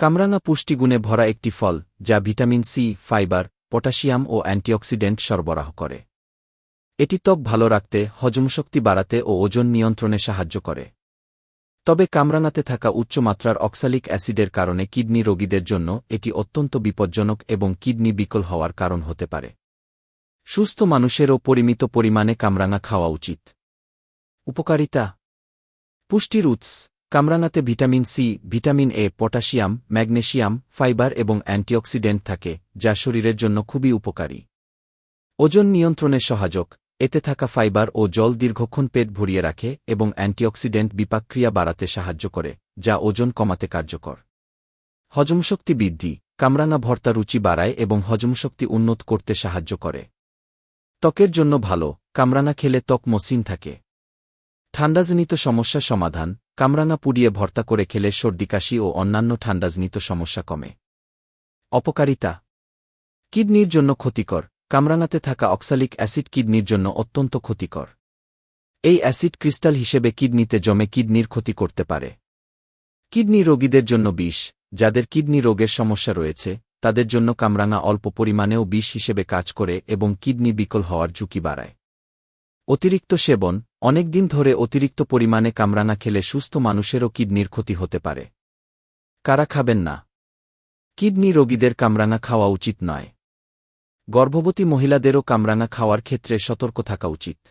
কামরাঙা পুষ্টিগুণে ভরা একটি ফল, যা ভিটামিন সি, ফাইবার, পটাশিয়াম ও অ্যান্টিঅক্সিডেন্ট সরবরাহ করে। এটি ত্বক ভালো রাখতে হজমশক্তি বাড়াতে ও ওজন নিয়ন্ত্রণে সাহায্য করে। তবে কামরাঙাতে থাকা উচ্চমাত্রার অক্সালিক অ্যাসিডের কারণে কিডনি রোগীদের জন্য এটি অত্যন্ত বিপজ্জনক এবং কিডনি বিকল হওয়ার কারণ হতে পারে। সুস্থ মানুষেরও পরিমিত পরিমাণে কামরাঙা খাওয়া উচিত। উপকারিতা। পুষ্টির উৎস। কামরাঙাতে vitamin C, vitamin A, potassium, magnesium, fibre এবং অ্যান্টিঅক্সিডেন্ট থাকে, যা শরীরের জন্য খুবই উপকারী। ওজন নিয়ন্ত্রণে সহায়ক, এতে থাকা ফাইবার ও জল দীর্ঘক্ষণ পেট ভরিয়ে রাখে এবং অ্যান্টিঅক্সিডেন্ট বিপাকক্রিয়া বাড়াতে সাহায্য করে, যা ওজন কমাতে কার্যকর। হজমশক্তি বৃদ্ধি কামরাঙা ভর্তা রুচি বাড়ায় এবং হজমশক্তি উন্নত করতে সাহায্য করে। ত্বকের জন্য ভালো কামরাঙা খেলে ত্বক মসৃণ থাকে। ঠান্ডাজনিত সমস্যা সমাধান কামরাঙা পুড়িয়ে ভর্তা করে খেলে সর্দিকাশি ও অন্যান্য ঠান্ডাজনিত সমস্যা কমে। অপকারিতা। কিডনির জন্য ক্ষতিকর। কামরাঙাতে থাকা অক্সালিক অ্যাসিড কিডনির জন্য অত্যন্ত ক্ষতিকর। এই অ্যাসিড ক্রিস্টাল হিসেবে কিডনিতে জমে কিডনির ক্ষতি করতে পারে। কিডনি রোগীদের জন্য বিষ। যাদের কিডনি রোগের সমস্যা রয়েছে, তাদের জন্য কামরাঙা অল্প পরিমাণেও বিষ হিসেবে কাজ করে এবং কিডনি বিকল হওয়ার ঝুঁকি বাড়ায়। অতিরিক্ত সেবন, অনেকদিন ধরে অতিরিক্ত পরিমাণে কামরানা খেলে সুস্থ মানুষেরও কিডনির ক্ষতি হতে পারে। কারা খাবেন না? কিডনি রোগীদের কামরাঙা খাওয়া উচিত নয়। গর্ভবতী মহিলাদেরও কামরাঙা খাওয়ার ক্ষেত্রে সতর্ক থাকা উচিত।